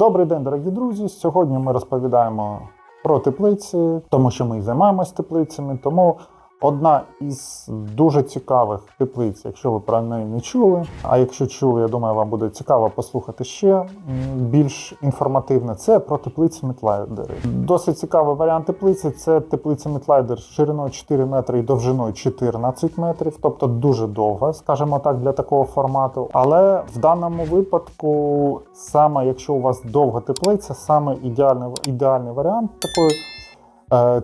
Добрий день, дорогі друзі. Сьогодні ми розповідаємо про теплиці, тому що ми і займаємось теплицями. Тому одна із дуже цікавих теплиць, якщо ви про неї не чули. А якщо чули, я думаю, вам буде цікаво послухати ще більш інформативне. Це про теплиці Метлайдери. Досить цікавий варіант теплиці. Це теплиця Метлайдер шириною 4 метри і довжиною 14 метрів, тобто дуже довга, скажімо так, для такого формату. Але в даному випадку, саме якщо у вас довга теплиця, саме ідеальний, ідеальний варіант такої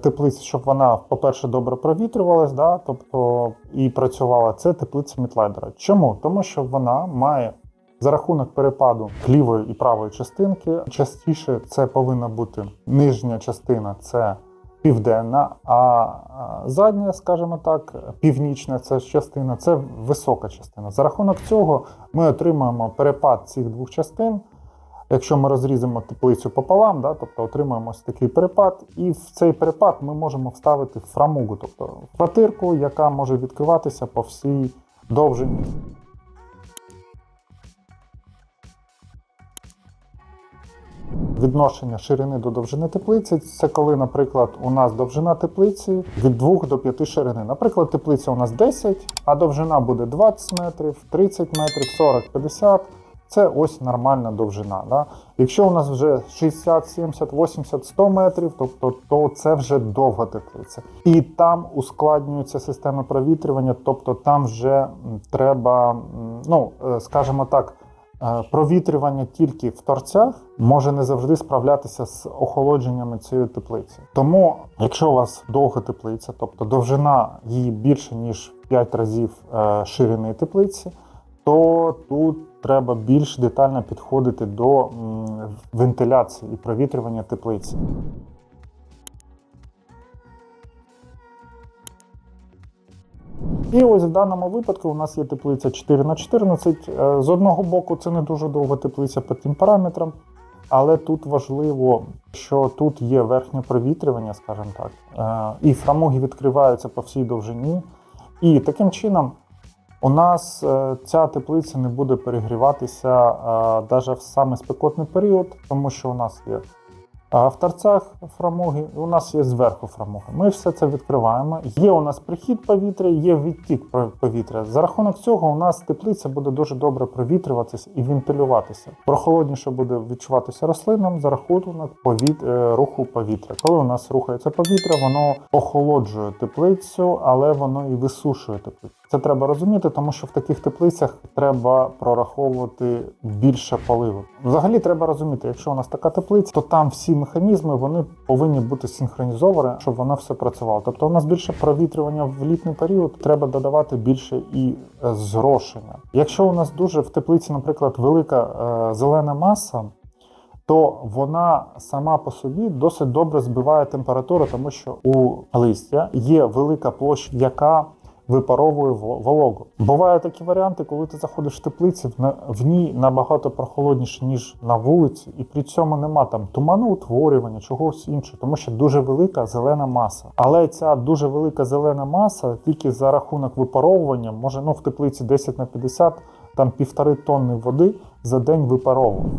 теплиці, щоб вона, по-перше, добре провітрювалась, да, тобто і працювала, це теплиця Мітлайдера. Чому? Тому що вона має за рахунок перепаду лівої і правої частинки. Частіше це повинна бути нижня частина, це південна, а а задня, скажімо так, північна це частина, це висока частина. За рахунок цього ми отримуємо перепад цих двох частин. Якщо ми розрізимо теплицю пополам, да, тобто отримаємо ось такий перепад, і в цей перепад ми можемо вставити фрамугу, тобто квартирку, яка може відкриватися по всій довжині. Відношення ширини до довжини теплиці це коли, наприклад, у нас довжина теплиці від 2 до 5 ширини. Наприклад, теплиця у нас 10, а довжина буде 20 метрів, 30 метрів, 40, 50. Це ось нормальна довжина. Да? Якщо у нас вже 60, 70, 80, 100 метрів, тобто то це вже довга теплиця. І там ускладнюється система провітрювання, тобто там вже треба, ну е, скажімо так. е, Провітрювання тільки в торцях може не завжди справлятися з охолодженнями цієї теплиці. Тому, якщо у вас довга теплиця, тобто довжина її більше ніж 5 разів е, ширини теплиці, то тут треба більш детально підходити до вентиляції і провітрювання теплиці. І ось в даному випадку у нас є теплиця 4 на 14 Е, З одного боку, це не дуже довга теплиця по тим параметрам, але тут важливо, що тут є верхнє провітрювання, скажімо так, е, і фрамуги відкриваються по всій довжині. І таким чином у нас е, ця теплиця не буде перегріватися навіть в саме спекотний період, тому що у нас є в торцях фрамуги, у нас є зверху фрамуги. Ми все це відкриваємо. Є у нас прихід повітря, є відтік повітря. За рахунок цього у нас теплиця буде дуже добре провітрюватися і вентилюватися. Прохолодніше буде відчуватися рослинам за рахунок повіт... е, руху повітря. Коли у нас рухається повітря, воно охолоджує теплицю, але воно і висушує теплицю. Це треба розуміти, тому що в таких теплицях треба прораховувати більше поливу. Взагалі треба розуміти, якщо у нас така теплиця, то там всі механізми вони повинні бути синхронізовані, щоб воно все працювало. Тобто у нас більше провітрювання в літній період, треба додавати більше і е, зрошення. Якщо у нас дуже в теплиці, наприклад, велика е, зелена маса. То вона сама по собі досить добре збиває температуру, тому що у листя є велика площа, яка випаровує во- вологу. Бувають такі варіанти, коли ти заходиш в теплиці, в, ній набагато прохолодніше, ніж на вулиці, і при цьому нема там туману утворювання, чогось іншого, тому що дуже велика зелена маса. Але ця дуже велика зелена маса тільки за рахунок випаровування може ну в теплиці 10 на 50, там півтори тонни води за день випаровує.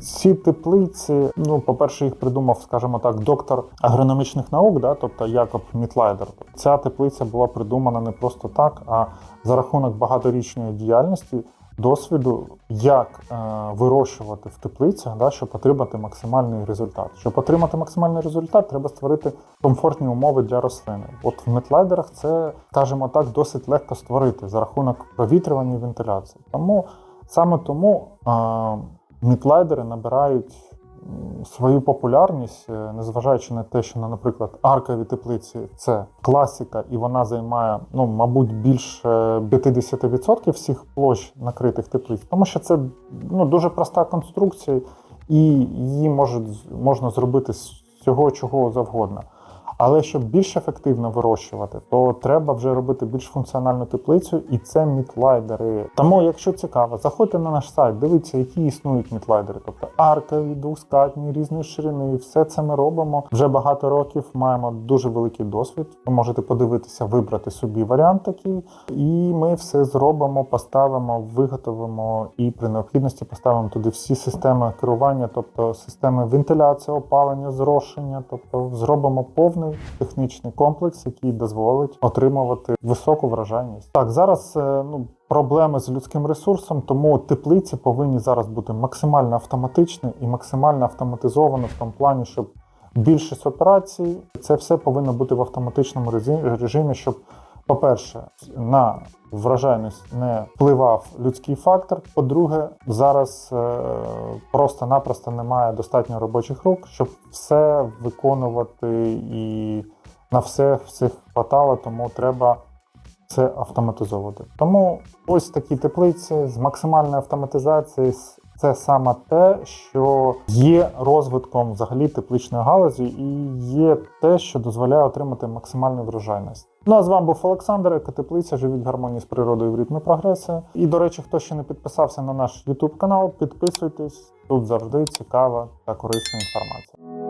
Ці теплиці, ну, по-перше, їх придумав, скажімо так, доктор агрономічних наук, да, тобто Якоб Мітлайдер. Ця теплиця була придумана не просто так, а за рахунок багаторічної діяльності, досвіду, як е, вирощувати в теплицях, да, щоб отримати максимальний результат. Щоб отримати максимальний результат, треба створити комфортні умови для рослини. От в метлайдерах це, скажімо так, досить легко створити за рахунок провітрювання і вентиляції. Тому саме тому. Е, Мітлайдери набирають свою популярність, е, незважаючи на те, що, наприклад, аркові теплиці це класика, і вона займає, ну, мабуть, більше 50% всіх площ накритих теплиць, тому що це ну, дуже проста конструкція, і її може, можна зробити з всього чого завгодно. Але щоб більш ефективно вирощувати, то треба вже робити більш функціональну теплицю, і це мітлайдери. Тому, якщо цікаво, заходьте на наш сайт, дивіться, які існують мітлайдери, тобто аркові, двоскатні, різної ширини. Все це ми робимо вже багато років. Маємо дуже великий досвід. Ви можете подивитися, вибрати собі варіант такий, і ми все зробимо, поставимо, виготовимо і при необхідності поставимо туди всі системи керування, тобто системи вентиляції, опалення, зрошення, тобто зробимо повний технічний комплекс, який дозволить отримувати високу вражайність. Так, зараз е, ну. Проблеми з людським ресурсом, тому теплиці повинні зараз бути максимально автоматичні і максимально автоматизовані в тому плані, щоб більшість операцій це все повинно бути в автоматичному режимі, щоб, по-перше, на вражайність не впливав людський фактор. По-друге, зараз е, просто-напросто немає достатньо робочих рук, щоб все виконувати і на все всіх хватало, тому треба це автоматизовувати. Тому ось такі теплиці з максимальною автоматизацією. с- Це саме те, що є розвитком взагалі тепличної галузі, і є те, що дозволяє отримати максимальну врожайність. Ну а з вами був Олександр, Екотеплиця, живіть в гармонії з природою в ритмі прогресу. І до речі, хто ще не підписався на наш YouTube канал, підписуйтесь. Тут завжди цікава та корисна інформація.